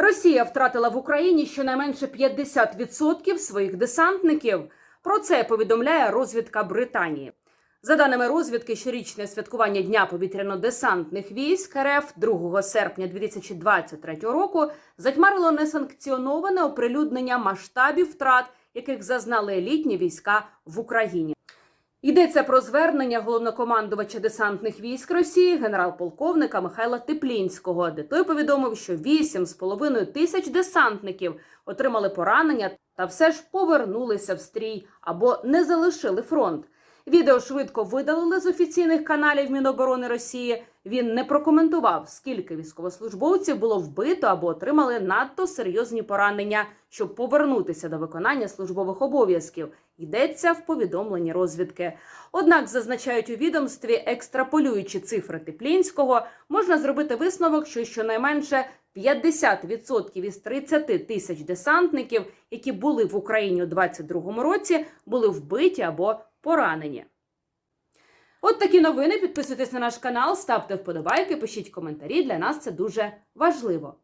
Росія втратила в Україні щонайменше 50% своїх десантників. Про це повідомляє розвідка Британії. За даними розвідки, щорічне святкування Дня повітряно-десантних військ РФ 2 серпня 2023 року затьмарило несанкціоноване оприлюднення масштабів втрат, яких зазнали елітні війська в Україні. Йдеться про звернення головнокомандувача десантних військ Росії генерал-полковника Михайла Теплінського, де той повідомив, що 8,5 тисяч десантників отримали поранення та все ж повернулися в стрій або не залишили фронт. Відео швидко видалили з офіційних каналів Міноборони Росії. Він не прокоментував, скільки військовослужбовців було вбито або отримали надто серйозні поранення, щоб повернутися до виконання службових обов'язків. Йдеться в повідомленні розвідки. Однак зазначають у відомстві, екстраполюючи цифри Теплінського, можна зробити висновок, що щонайменше 50% із 30 тисяч десантників, які були в Україні у 2022 році, були вбиті або поранені. От такі новини. Підписуйтесь на наш канал, ставте вподобайки, пишіть коментарі. Для нас це дуже важливо.